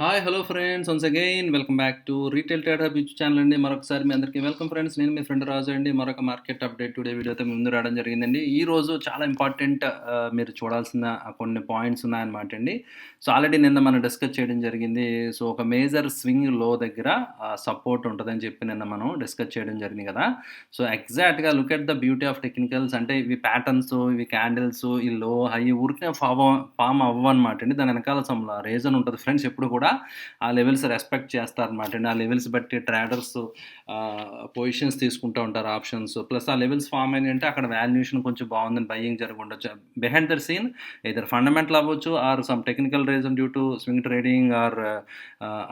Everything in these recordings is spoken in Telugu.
Hi hello friends once again welcome back to retail trade hub YouTube channel అండి. మరొకసారి మీ అందరికీ వెల్కమ్ ఫ్రెండ్స్ నేను మీ ఫ్రెండ్ రాజు అండి. మరొక మార్కెట్ అప్డేట్ టుడే వీడియో అయితే ముందు రావడం జరిగిందండి. ఈ రోజు చాలా ఇంపార్టెంట్ మీరు చూడాల్సిన కొన్ని పాయింట్స్ ఉన్నాయన్నమాట అండి. సో ఆల్రెడీ నిన్న మనం డిస్కస్ చేయడం జరిగింది. సో ఒక మేజర్ స్వింగ్లో దగ్గర సపోర్ట్ ఉంటుందని చెప్పి నిన్న మనం డిస్కస్ చేయడం జరిగింది కదా. సో ఎగ్జాక్ట్గా look at the beauty of technicals అంటే ఇవి ప్యాటర్న్స్ ఇవి క్యాండిల్స్ ఈ లో హై ఊరికే ఫామ్ ఫామ్ అవ్వనమాట అండి. దాని వెనకాల సమ్ రీజన్ ఉంటుంది. ఫ్రెండ్స్ ఎప్పుడు కూడా ఆ లెవెల్స్ రెస్పెక్ట్ చేస్తారనమాట అండి ఆ లెవెల్స్ బట్టి ట్రేడర్స్ పొజిషన్స్ తీసుకుంటూ ఉంటారు ఆప్షన్స్ ప్లస్ ఆ లెవెల్స్ ఫామ్ అంటే అక్కడ వాల్యుయేషన్ కొంచెం బాగుందని బయ్యింగ్ జరగకుండా behind the scene either fundamental అవ్వచ్చు or some technical reason due to swing trading or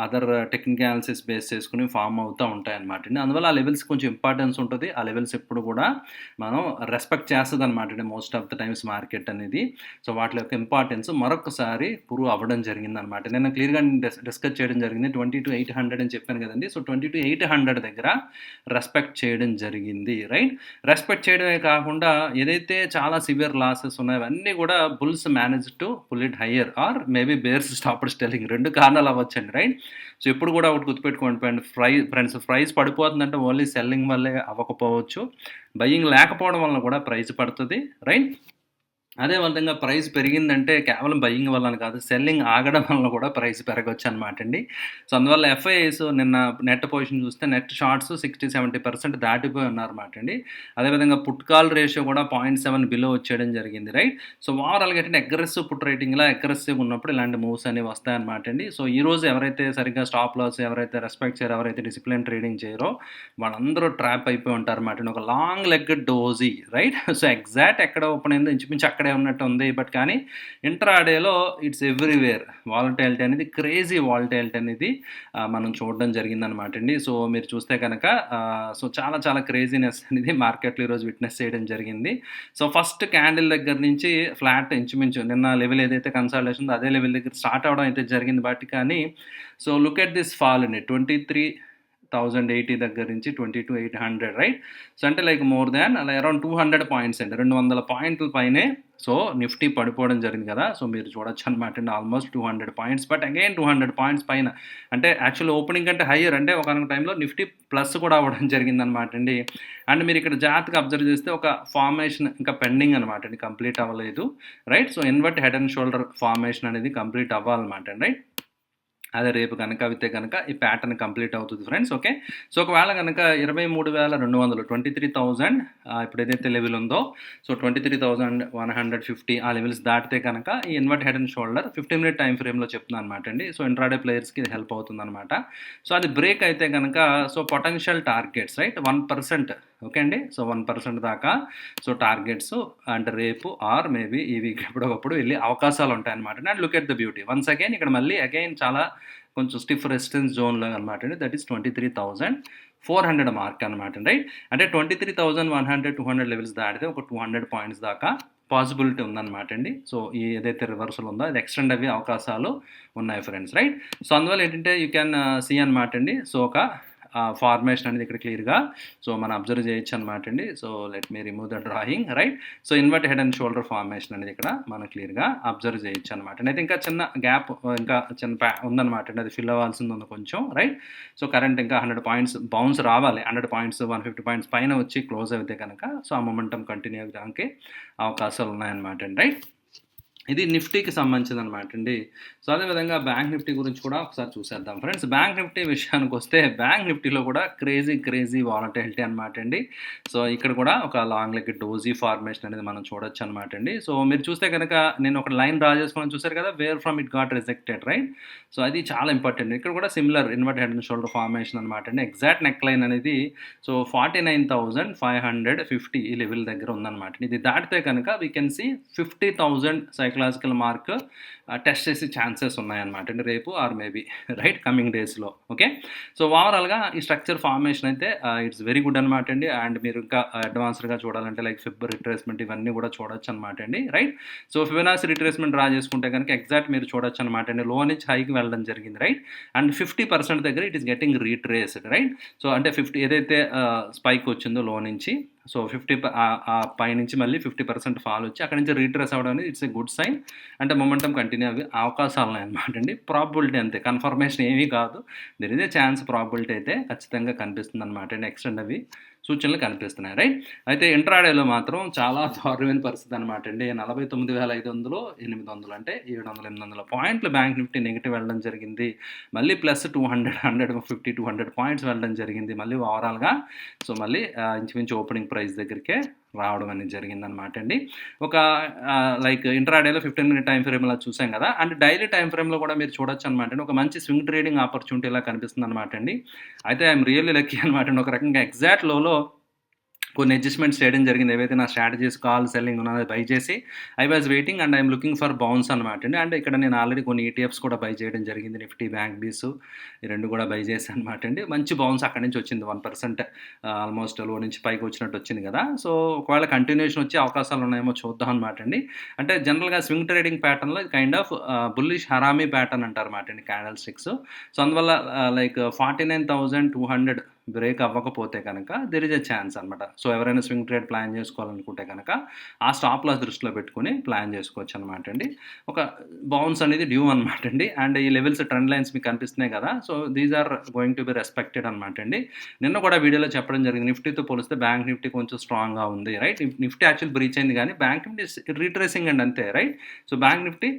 other technical analysis base చేసుకుని ఫామ్ అవుతూ ఉంటాయి అనమాట అండి అందువల్ల ఆ లెవెల్స్ కొంచెం ఇంపార్టెన్స్ ఉంటుంది. ఆ లెవెల్స్ ఎప్పుడు కూడా మనం రెస్పెక్ట్ చేస్తుంది అనమాట అండి most of the times market అనేది. సో వాటి యొక్క ఇంపార్టెన్స్ మరొకసారి ప్రూవ్ అవ్వడం జరిగింది అనమాట నేను క్లియర్గా డిస్కస్ చేయడం జరిగింది. ట్వంటీ టు ఎయిట్ హండ్రెడ్ అని చెప్పాను కదండి. So twenty two eight hundred దగ్గర రెస్పెక్ట్ చేయడం జరిగింది. రైట్? రెస్పెక్ట్ చేయడమే కాకుండా ఏదైతే చాలా సివియర్ లాసెస్ ఉన్నాయో అవన్నీ కూడా bulls manage to pull it higher or maybe bears stop selling. రెండు కారణాలు అవ్వచ్చండి. రైట్? సో ఎప్పుడు కూడా ఒకటి గుర్తుపెట్టుకోండి ఫ్రెండ్. ఫ్రై ఫ్రెండ్స్ ప్రైస్ పడిపోతుందంటే ఓన్లీ సెల్లింగ్ వల్లే అవ్వకపోవచ్చు. బయ్యింగ్ లేకపోవడం వల్ల కూడా ప్రైస్ పడుతుంది. రైట్? అదే విధంగా ప్రైస్ పెరిగిందంటే కేవలం బయ్యింగ్ వల్ల కాదు సెల్లింగ్ ఆగడం వల్ల కూడా ప్రైస్ పెరగవచ్చు అనమాట అండి. సో అందువల్ల ఎఫ్ఐఎస్ నిన్న నెట్ పొజిషన్ చూస్తే net shorts sixty seventy percent దాటిపోయి ఉన్నారన్నమాట అండి. అదేవిధంగా పుట్ కాల్ రేషియో కూడా పాయింట్ సెవెన్ బిలో వచ్చేయడం జరిగింది రైట్ సో ఓవరాల్గా ఏంటంటే అగ్రెసివ్ పుట్ రేటింగ్లో అగ్రెసివ్ ఉన్నప్పుడు ఇలాంటి మూవ్స్ అనేవి వస్తాయన్నమాట అండి. సో ఈ రోజు ఎవరైతే సరిగ్గా స్టాప్ లాస్ ఎవరైతే రెస్పెక్ట్ చేయరు ఎవరైతే డిసిప్లిన్ ట్రేడింగ్ చేయరో వాళ్ళందరూ ట్రాప్ అయిపోయి ఉంటారు అన్నమాట ఒక long leg doji right so exact ఎక్కడ ఓపెన్ అయిందో ఇంచుమించు అక్కడ ఉన్నట్టు ఉంది. బట్ కానీ ఇంట్రాడేలో ఇట్స్ ఎవ్రీవేర్ వాలటైలిటీ అనేది క్రేజీ వాలటైలిటీ అనేది మనం చూడడం జరిగిందనమాట అండి. సో మీరు చూస్తే కనుక సో చాలా చాలా క్రేజీనెస్ అనేది మార్కెట్లో ఈరోజు విట్నెస్ చేయడం జరిగింది. సో ఫస్ట్ క్యాండిల్ దగ్గర నుంచి ఫ్లాట్ ఇంచుమించు నిన్న లెవెల్ ఏదైతే కన్సల్టేషన్ ఉందో అదే లెవెల్ దగ్గర స్టార్ట్ అవడం అయితే జరిగింది. బట్ కానీ so look at this fall అండి. ట్వంటీ త్రీ థౌజండ్ ఎయిటీ దగ్గర నుంచి twenty two eight hundred right so అంటే లైక్ మోర్ దాన్ అలా అరౌండ్ టూ హండ్రెడ్ పాయింట్స్ అండి. రెండు వందల పాయింట్ల పైనే సో నిఫ్టీ పడిపోవడం జరిగింది కదా. సో మీరు చూడొచ్చు అనమాట అండి almost two hundred points but again two hundred points పైన. అంటే యాక్చువల్ ఓపెనింగ్ కంటే హయ్యర్ అంటే ఒక టైంలో నిఫ్టీ ప్లస్ కూడా అవ్వడం జరిగింది అనమాట అండి. అండ్ మీరు ఇక్కడ జాగ్రత్తగా అబ్జర్వ్ చేస్తే ఒక ఫార్మేషన్ ఇంకా పెండింగ్ అనమాట అండి కంప్లీట్ అవ్వలేదు right so invert head and shoulder formation అనేది కంప్లీట్ అవ్వాలన్నమాట అండి రైట్ అదే రేపు కనుక అయితే కనుక ఈ ప్యాటర్న్ కంప్లీట్ అవుతుంది ఫ్రెండ్స్ ఓకే సో ఒకవేళ కనుక ఇరవై మూడు వేల రెండు వందలు ట్వంటీ త్రీ థౌజండ్ ఇప్పుడు ఏదైతే లెవెల్ ఉందో so twenty three thousand one hundred fifty ఆ లెవెల్స్ దాటితే కనుక ఈ invert head and shoulder fifty minute time ఫ్రేమ్లో చెప్తున్నాను అనమాట అండి. సో ఇంట్రాడే ప్లేయర్స్కి ఇది హెల్ప్ అవుతుంది అనమాట సో అది బ్రేక్ అయితే కనుక so potential targets right one percent okay అండి. సో వన్ పర్సెంట్ దాకా. సో టార్గెట్స్ అండ్ రేపు ఆర్ మేబీ ఈ వీక్ ఎప్పుడొకప్పుడు వెళ్ళి అవకాశాలు ఉంటాయి అనమాట and look at the beauty. Once again ఇక్కడ మళ్ళీ అగైన్ చాలా కొంచెం స్టిఫ్ రెసిస్టెన్స్ జోన్లో అనమాట అండి. That is twenty three thousand four hundred mark అనమాట రైట్? అంటే twenty three thousand one hundred two hundred levels దాటితే ఒక టూ హండ్రెడ్ పాయింట్స్ దాకా పాసిబిలిటీ ఉందన్నమాట అండి. సో ఈ ఏదైతే రివర్సల్ ఉందో అది ఎక్స్టెండ్ అయ్యే అవకాశాలు ఉన్నాయి ఫ్రెండ్స్. రైట్? సో అందువల్ల ఏంటంటే యూ క్యాన్ సీ అనమాట అండి. సో ఒక ఫార్మేషన్ అనేది ఇక్కడ క్లియర్గా సో మనం అబ్జర్వ్ చేయొచ్చు అనమాట అండి. So let me remove the drawing right so invert head and shoulder formation అనేది ఇక్కడ మనం క్లియర్గా అబ్జర్వ్ చేయొచ్చు అనమాట అయితే ఇంకా చిన్న గ్యాప్ ఇంకా చిన్న ఉందన్నమాట అండి. అది ఫిల్ అవ్వాల్సింది ఉంది కొంచెం రైట్ సో కరెంట్ ఇంకా హండ్రెడ్ పాయింట్స్ బౌన్స్ రావాలి. Hundred points one fifty points పైన వచ్చి క్లోజ్ అయితే కనుక సో ఆ మొమెంటం కంటిన్యూ అవ్వడానికి అవకాశాలు ఉన్నాయన్నమాట అండి రైట్ ఇది నిఫ్టీకి సంబంధించింది అనమాట అండి. సో అదేవిధంగా బ్యాంక్ నిఫ్టీ గురించి కూడా ఒకసారి చూసేద్దాం. ఫ్రెండ్స్ బ్యాంక్ నిఫ్టీ విషయానికి వస్తే బ్యాంక్ నిఫ్టీలో కూడా క్రేజీ క్రేజీ వాలటిలిటీ అనమాట అండి. సో ఇక్కడ కూడా ఒక లాంగ్ లెగ్ డోజీ ఫార్మేషన్ అనేది మనం చూడొచ్చు అనమాట అండి. సో మీరు చూస్తే కనుక నేను ఒక లైన్ డ్రా చేసుకుని చూసారు కదా where from it got rejected right so అది చాలా ఇంపార్టెంట్. ఇక్కడ కూడా similar invert head and shoulder formation అనమాట అండి. ఎగ్జాక్ట్ నెక్ లైన్ అనేది so forty nine thousand five hundred fifty ఈ లెవెల్ దగ్గర ఉందన్నమాట ఇది దాటితే కనుక we can see fifty thousand psychological mark test చేసే ఛాన్సెస్ ఉన్నాయన్నమాట. Uh, అండి రేపు ఆర్ మేబీ రైట్ కమింగ్ డేస్లో ఓకే సో ఓవరాల్గా ఈ స్ట్రక్చర్ ఫార్మేషన్ అయితే ఇట్స్ వెరీ గుడ్ అనమాట అండి. అండ్ మీరు ఇంకా అడ్వాన్స్డ్గా చూడాలంటే లైక్ ఫిబర్ రిట్రేస్మెంట్ ఇవన్నీ కూడా చూడొచ్చు అనమాట అండి. Right so Fibonacci retracement draw చేసుకుంటే కనుక ఎగ్జాక్ట్ మీరు చూడొచ్చు అనమాట అండి. లో నుంచి హైకి వెళ్ళడం జరిగింది. రైట్ అండ్ ఫిఫ్టీ పర్సెంట్ దగ్గర it is getting retraced right so అంటే ఫిఫ్టీ ఏదైతే uh, స్పైక్ వచ్చిందో లో నుంచి సో ఫిఫ్టీ ఆ పైనుంచి మళ్ళీ ఫిఫ్టీ పర్సెంట్ ఫాల్ వచ్చి అక్కడ నుంచి రీట్రేస్ అవ్వడం అనేది ఇట్స్ ఎ గుడ్ సైన్. అంటే మొమెంటం కంటిన్యూ అవి అవకాశాలు ఉన్నాయన్నమాట అండి. ప్రాబిలిటీ అంతే. కన్ఫర్మేషన్ ఏమీ కాదు. దెర్ ఇస్ ఛాన్స్ ప్రాబిలిటీ అయితే ఖచ్చితంగా కనిపిస్తుంది అనమాట అండి. ఎక్స్టెండ్ అవి. సూచనలు కనిపిస్తున్నాయి రైట్ అయితే ఇంట్రాడేలో మాత్రం చాలా దారుణమైన పరిస్థితి అనమాట అండి. నలభై తొమ్మిది వేల ఐదు వందలు ఎనిమిది వందలు అంటే ఏడు వందల ఎనిమిది వందల పాయింట్లు బ్యాంక్ నిఫ్టీ నెగిటివ్ వెళ్ళడం జరిగింది. మళ్ళీ plus two hundred hundred fifty two hundred points వెళ్ళడం జరిగింది. మళ్ళీ ఓవరాల్గా సో మళ్ళీ ఇంచుమించు ఓపెనింగ్ ప్రైస్ దగ్గరికే రావడం అనేది జరిగిందనమాట అండి. ఒక లైక్ ఇంట్రాడేలో ఫిఫ్టీన్ మినిట్ టైం ఫ్రేమ్లో చూసాం కదా అండ్ డైలీ టైం ఫ్రేమ్లో కూడా మీరు చూడొచ్చు అనమాట అండి. ఒక మంచి స్వింగ్ ట్రేడింగ్ ఆపర్చునిటీ ఇలా కనిపిస్తుంది అనమాట అండి. అయితే ఐఎమ్ రియల్లీ లక్కీ అనమాట అండి. ఒక రకంగా ఎగ్జాక్ట్ లోలో కొన్ని అడ్జస్ట్మెంట్స్ చేయడం జరిగింది. ఏవైతే నా స్ట్రాటజీస్ కాల్ సెల్లింగ్ ఉన్నది బై చేసి I was waiting and I'm looking for bounce అనమాట అండి. అండ్ ఇక్కడ నేను ఆల్రెడీ కొన్ని ఈటీఎఫ్స్ కూడా బై చేయడం జరిగింది. నిఫ్టీ బ్యాంక్ బీస్ ఈ రెండు కూడా బై చేశాను అనమాట అండి. మంచి బౌన్స్ అక్కడి నుంచి వచ్చింది. వన్ పర్సెంట్ ఆల్మోస్ట్లో నుంచి పైకి వచ్చినట్టు వచ్చింది కదా. సో ఒకవేళ కంటిన్యూషన్ వచ్చే అవకాశాలు ఉన్నాయేమో చూద్దాం అనమాట అండి. అంటే జనరల్గా స్వింగ్ ట్రేడింగ్ ప్యాటర్న్లో kind of bullish harami pattern అంటారు అనమాట అండి క్యాండల్ స్టిక్స్ సో అందువల్ల like forty nine thousand two hundred break అవ్వకపోతే కనుక దెర్ ఇస్ ఎ ఛాన్స్ అనమాట సో ఎవరైనా స్వింగ్ ట్రేడ్ ప్లాన్ చేసుకోవాలనుకుంటే కనుక ఆ స్టాప్ లాస్ దృష్టిలో పెట్టుకుని ప్లాన్ చేసుకోవచ్చు అనమాట అండి. ఒక బౌన్స్ అనేది డ్యూ అనమాట అండి. అండ్ ఈ లెవెల్స్ ట్రెండ్ లైన్స్ మీకు కనిపిస్తున్నాయి కదా. So these are going to be respected అనమాట అండి. నిన్న కూడా వీడియోలో చెప్పడం జరిగింది. నిఫ్టీతో పోలిస్తే బ్యాంక్ నిఫ్టీ కొంచెం స్ట్రాంగ్గా ఉంది రైట్ నిఫ్టీ యాక్చువల్ బ్రీచ్ అయింది కానీ బ్యాంక్ నిఫ్టీ రీట్రేసింగ్ అండి అంతే right so bank Nifty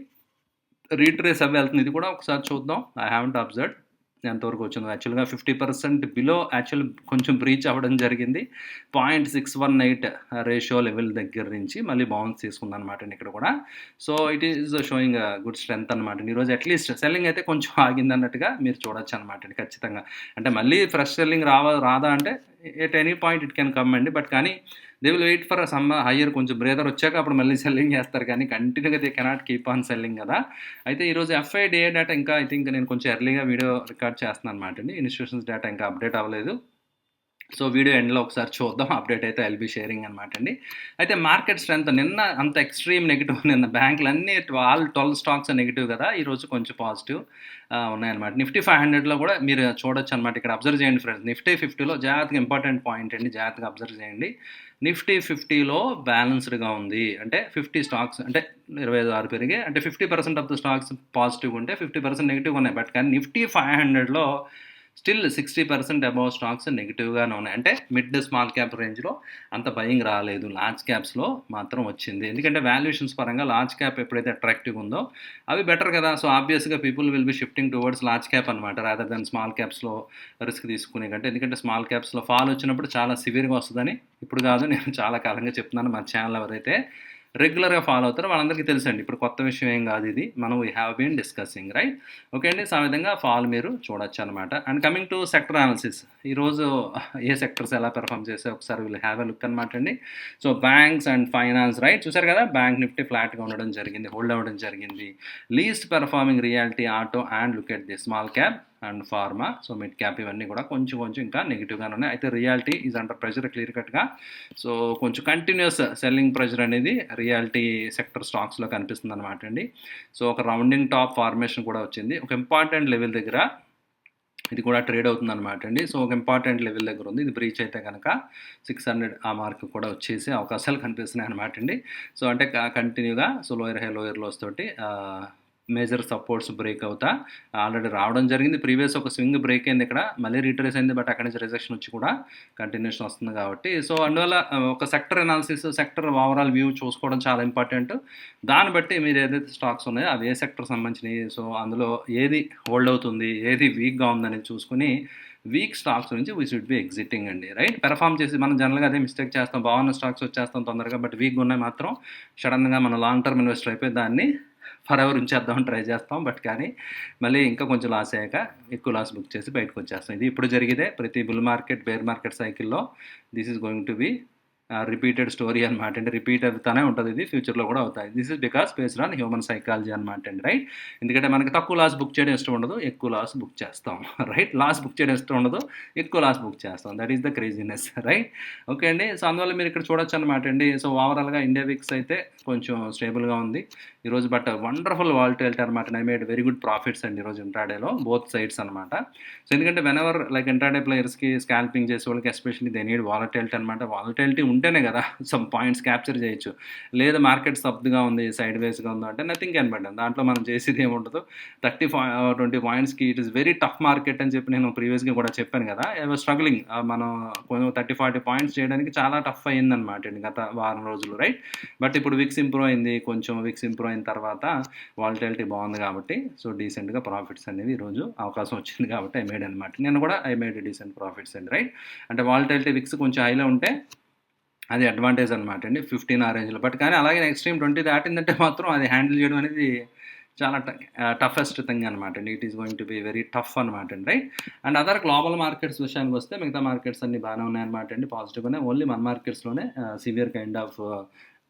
retrace అవి వెళ్తుంది. ఇది కూడా ఒకసారి చూద్దాం. ఐ హ్యావెంట్ అబ్జర్వ్ ఎంతవరకు వచ్చిందో. యాక్చువల్గా ఫిఫ్టీ పర్సెంట్ బిలో యాక్చువల్ కొంచెం బ్రీచ్ అవ్వడం జరిగింది. Point six one eight ratio level దగ్గర నుంచి మళ్ళీ బౌన్స్ తీసుకుంది అనమాట ఇక్కడ కూడా. So it is showing good strength అనమాట ఈరోజు అట్లీస్ట్ సెల్లింగ్ అయితే కొంచెం ఆగింది అన్నట్టుగా మీరు చూడొచ్చు అనమాట ఖచ్చితంగా. అంటే మళ్ళీ ఫ్రెష్ సెల్లింగ్ రావా రాదా అంటే at any point it can come అండి. బట్ కానీ they will wait for some higher కొంచెం బ్రేదర్ వచ్చాక అప్పుడు మళ్ళీ సెల్లింగ్ చేస్తారు. కానీ కంటిన్యూగా they cannot keep on selling కదా. అయితే ఈరోజు ఎఫ్ఐ డే డేటా ఇంకా ఐ థింక్ నేను కొంచెం ఎర్లీగా వీడియో రికార్డ్ చేస్తున్నాను అనమాట అండి. ఇన్స్టిట్యూషన్స్ డేటా ఇంకా అప్డేట్ అవ్వలేదు. సో వీడియో ఎండ్లో ఒకసారి చూద్దాం. అప్డేట్ అయితే ఎల్బీ షేరింగ్ అనమాట అండి. అయితే మార్కెట్ స్ట్రెంత్ నిన్న అంత ఎక్స్ట్రీమ్ నెగిటివ్ నిన్న బ్యాంకులు అన్ని ఆల్ ట్వెల్వ్ స్టాక్స్ నెగిటివ్ కదా ఈరోజు కొంచెం పాజిటివ్ ఉన్నాయన్నమాట. నిఫ్టీ ఫైవ్ హండ్రెడ్లో కూడా మీరు చూడొచ్చు అనమాట ఇక్కడ అబ్జర్వ్ చేయండి ఫ్రెండ్స్ నిఫ్టీ ఫిఫ్టీలో జాగ్రత్తగా ఇంపార్టెంట్ పాయింట్ అండి. జాగ్రత్తగా అబ్జర్వ్ చేయండి. నిఫ్టీ ఫిఫ్టీలో బ్యాలెన్స్డ్గా ఉంది. అంటే ఫిఫ్టీ స్టాక్స్ అంటే ఇరవై ఐదు ఆరు పెరిగి అంటే fifty percent of the stocks positive ఉంటే ఫిఫ్టీ పర్సెంట్ నెగిటివ్ ఉన్నాయి. బట్ కానీ నిఫ్టీ ఫైవ్ హండ్రెడ్లో still sixty percent above stocks నెగిటివ్గానే ఉన్నాయి. అంటే మిడ్ స్మాల్ క్యాప్ రేంజ్లో అంత బయింగ్ రాలేదు. లార్జ్ క్యాప్స్లో మాత్రం వచ్చింది. ఎందుకంటే వాల్యుయేషన్స్ పరంగా లార్జ్ క్యాప్ ఎప్పుడైతే అట్రాక్టివ్ ఉందో అవి బెటర్ కదా. సో ఆబ్వియస్గా people will be shifting towards large cap అనమాట రాదర్ దాన్ స్మాల్ క్యాప్స్లో రిస్క్ తీసుకునే కంటే. ఎందుకంటే స్మాల్ క్యాప్స్లో ఫాల్ వచ్చినప్పుడు చాలా సివియర్గా వస్తుందని ఇప్పుడు కాదు. నేను చాలా కాలంగా చెప్తున్నాను మా ఛానల్ ఎవరైతే రెగ్యులర్గా ఫాలో అవుతారు వాళ్ళందరికీ తెలుసండి. ఇప్పుడు కొత్త విషయం ఏం కాదు ఇది. మనం we have been discussing right okay అండి. సో ఆ విధంగా ఫాల్ మీరు చూడొచ్చు అనమాట and coming to sector analysis. ఈరోజు ఏ సెక్టర్స్ ఎలా పెర్ఫామ్ చేస్తే ఒకసారి వీళ్ళు హ్యావ్ ఎ లుక్ అనమాట అండి. So banks and finance right చూసారు కదా? బ్యాంక్ నిఫ్టీ ఫ్లాట్గా ఉండడం జరిగింది హోల్డ్ అవ్వడం జరిగింది. Least performing realty auto and look at the small cap and pharma. So mid cap ఇవన్నీ కూడా కొంచెం కొంచెం ఇంకా నెగిటివ్గానే ఉన్నాయి. అయితే realty is under pressure clear కట్గా సో కొంచెం కంటిన్యూస్ సెల్లింగ్ ప్రెషర్ అనేది రియాలిటీ సెక్టర్ స్టాక్స్లో కనిపిస్తుంది అనమాట అండి. సో ఒక రౌండింగ్ టాప్ ఫార్మేషన్ కూడా వచ్చింది. ఒక ఇంపార్టెంట్ లెవెల్ దగ్గర ఇది కూడా ట్రేడ్ అవుతుంది అనమాట అండి. సో ఒక ఇంపార్టెంట్ లెవెల్ దగ్గర ఉంది. ఇది బ్రీచ్ అయితే కనుక సిక్స్ హండ్రెడ్ ఆ మార్క్ కూడా వచ్చేసి అవకాశాలు కనిపిస్తున్నాయి అనమాట అండి. సో అంటే కంటిన్యూగా so lower high lower lows తోటి మేజర్ సపోర్ట్స్ బ్రేక్ అవుతా. ఆల్రెడీ రావడం జరిగింది. ప్రీవియస్ ఒక స్వింగ్ బ్రేక్ అయింది ఇక్కడ. మళ్ళీ రీట్రేస్ అయింది బట్ అక్కడి నుంచి రిజెక్షన్ వచ్చి కూడా కంటిన్యూషన్ వస్తుంది కాబట్టి. సో అందువల్ల ఒక sector analysis sector overall view చూసుకోవడం చాలా ఇంపార్టెంట్ దాన్ని బట్టి మీరు ఏదైతే స్టాక్స్ ఉన్నాయో అవి ఏ సెక్టర్ సంబంధించినవి? సో అందులో ఏది హోల్డ్ అవుతుంది? ఏది వీక్గా ఉందనేది చూసుకుని వీక్ స్టాక్స్ నుంచి వీ షుడ్ బి ఎగ్జిటింగ్ అండి రైట్ పెర్ఫామ్ చేసి మనం జనరల్గా అదే మిస్టేక్ చేస్తాం. బాగున్న స్టాక్స్ వచ్చేస్తాం తొందరగా బట్ వీక్గా ఉన్నాయి మాత్రం సడన్గా మనం లాంగ్ టర్మ్ ఇన్వెస్టర్ అయిపోయి దాన్ని ఫర్ ఎవర్ ఉంచేద్దామని ట్రై చేస్తాం. బట్ కానీ మళ్ళీ ఇంకా కొంచెం లాస్ అయ్యాక ఎక్కువ లాస్ బుక్ చేసి బయటకు వచ్చేస్తాం. ఇది ఇప్పుడు జరిగితే ప్రతి బుల్ మార్కెట్ బేర్ మార్కెట్ సైకిల్లో this is going to be repeated story అనమాట అంటే రిపీట్ అవుతానే ఉంటుంది ఇది ఫ్యూచర్లో కూడా అవుతాయి. This is because based on human psychology అనమాట అండి రైట్ ఎందుకంటే మనకి తక్కువ లాస్ బుక్ చేయడం ఇష్టం ఉండదు ఎక్కువ లాస్ బుక్ చేస్తాం రైట్ లాస్ బుక్ చేయడం ఇష్టం ఉండదు ఎక్కువ లాస్ బుక్ చేస్తాం. That is the craziness right okay అండి సో అందువల్ల మీరు ఇక్కడ చూడొచ్చు అనమాట అండి. సో ఓవరాల్గా ఇండియా విక్స్ అయితే కొంచెం స్టేబుల్గా ఉంది. ఈరోజు బట్ వండర్ఫుల్ వాల్టైల్టీ అనమాట I made very good profits అండి ఈరోజు ఇంట్రాడేలో బోత్ సైడ్స్ అనమాట సో ఎందుకంటే వెన్ ఎవర్ లైక్ ఇంట్రాడే ప్లేయర్స్కి స్కాల్పింగ్ చేసే వాళ్ళకి ఎస్పెషల్లీ దే నీడ్ వాలటైలిటీ అనమాట వాలటైలిటీ ఉంటేనే కదా సమ్ పాయింట్స్ క్యాప్చర్ చేయొచ్చు. లేదా మార్కెట్ సబ్దుగా ఉంది సైడ్ వేస్గా ఉందో అంటే నథింగ్ క్యాన్ దాంట్లో మనం చేసేది ఏముండదు. Thirty twenty పాయింట్స్కి it is very tough market అని చెప్పి నేను ప్రీవియస్గా కూడా చెప్పాను కదా. స్ట్రగ్లింగ్ మనం కొంచెం థర్టీ ఫార్టీ పాయింట్స్ చేయడానికి చాలా టఫ్ అయ్యిందనమాట అండి గత వారం రోజులు రైట్ బట్ ఇప్పుడు విక్స్ ఇంప్రూవ్ అయింది కొంచెం విక్స్ ఇంప్రూవ్ అయిన తర్వాత వాలిటాలిటీ బాగుంది కాబట్టి సో డీసెంట్గా ప్రాఫిట్స్ అనేవి ఈరోజు అవకాశం వచ్చింది కాబట్టి ఐ మేడ్ అనమాట నేను కూడా ఐ మేడ్ డీసెంట్ ప్రాఫిట్స్ అండి రైట్ అంటే వాలిటాలిటీ విక్స్ కొంచెం హైలో ఉంటే అది అడ్వాంటేజ్ అనమాట అండి. ఫిఫ్టీన్ ఆ రేంజ్లో బట్ కానీ అలాగే ఎక్స్ట్రీమ్ ట్వంటీ దాటిందంటే మాత్రం అది హ్యాండిల్ చేయడం అనేది చాలా టఫెస్ట్ థింగ్ అనమాట అండి. It is going to be very tough అనమాట అండి right and other global markets విషయానికి వస్తే మిగతా మార్కెట్స్ అన్ని బాగానే ఉన్నాయన్నమాట అండి. పాజిటివ్గానే ఓన్లీ మన మార్కెట్స్లోనే severe kind of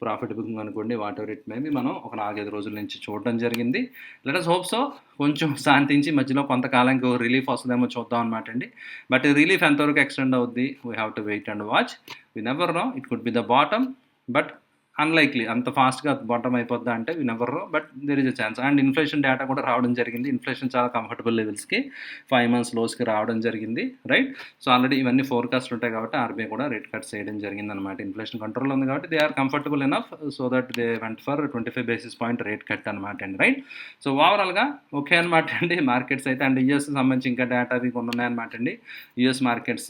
profit booking అనుకోండి వాట్ ఎవర్ ఇట్ మేబీ మనం ఒక నాలుగైదు రోజుల నుంచి చూడడం జరిగింది. లెట్ అస్ హోప్ సో కొంచెం శాంతించి మధ్యలో కొంతకాలానికి రిలీఫ్ వస్తుందేమో చూద్దాం అనమాట అండి. బట్ రిలీఫ్ ఎంతవరకు ఎక్స్టెండ్ అవుద్ది? We have to wait and watch we never know it could be the bottom but unlikely అంత ఫాస్ట్గా బాటమ్ అయిపోద్దా అంటే we never but there is a chance and inflation data కూడా రావడం జరిగింది. ఇన్ఫ్లేషన్ చాలా కంఫర్టబుల్ లెవెల్స్కి ఫైవ్ మంత్స్ లోస్కి రావడం జరిగింది రైట్ సో ఆల్రెడీ ఇవన్నీ ఫోర్కాస్ట్ ఉంటాయి కాబట్టి ఆర్బీఐ కూడా రేట్ కట్ చేయడం జరిగింది అనమాట ఇన్ఫ్లేషన్ కంట్రోల్ ఉంది కాబట్టి they are comfortable enough so that they went for twenty five basis point rate cut అనమాట అండి రైట్ సో ఓవరాల్గా ఓకే అనమాట అండి. మార్కెట్స్ అయితే అండ్ యూఎస్ సంబంధించి ఇంకా డేటా అవి కొన్ని ఉన్నాయన్నమాట అండి. యూఎస్ మార్కెట్స్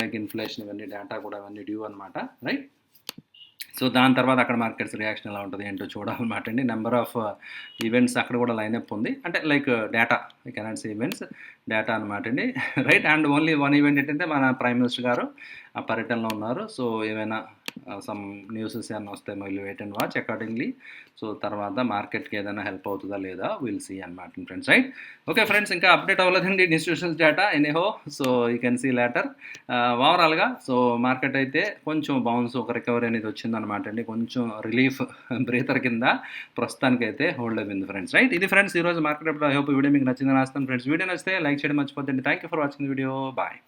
లైక్ ఇన్ఫ్లేషన్ ఇవన్నీ డేటా కూడా అవన్నీ డ్యూ అనమాట రైట్ సో దాని తర్వాత అక్కడ మార్కెట్స్ రియాక్షన్ ఎలా ఉంటుంది ఏంటో చూడాలన్నమాట అండి. నెంబర్ ఆఫ్ ఈవెంట్స్ అక్కడ కూడా లైన్అప్ ఉంది. అంటే లైక్ డేటా కెనాట్స్ ఈవెంట్స్ డేటా అనమాట అండి. Right and only one event ఏంటంటే మన ప్రైమ్ మినిస్టర్ గారు ఆ పర్యటనలో ఉన్నారు. సో ఏమైనా సమ్ న్యూసెస్ ఏమైనా వస్తే మళ్ళీ wait and watch accordingly so తర్వాత మార్కెట్కి ఏదైనా హెల్ప్ అవుతుందా లేదా విల్ సీ అనమాట ఫ్రెండ్స్ రైట్ ఓకే ఫ్రెండ్స్ ఇంకా అప్డేట్ అవ్వలేదండి institutions data. Anyhow so you can see later ఓవరాల్గా సో మార్కెట్ అయితే కొంచెం బౌన్స్ ఒక రికవరీ అనేది వచ్చిందనమాట అండి. కొంచెం రిలీఫ్ బ్రేతర్ కింద ప్రస్తుతానికైతే హోల్డ్ అయింది ఫ్రెండ్స్ రైట్ ఇది ఫ్రెండ్స్ ఈరోజు మార్కెట్ ఐ హోప్ వీడియో మీకు నచ్చిందని రాస్తాను ఫ్రెండ్స్ వీడియో నచ్చితే లైక్ చేయడం మర్చిపోద్దండి. Thank you for watching video bye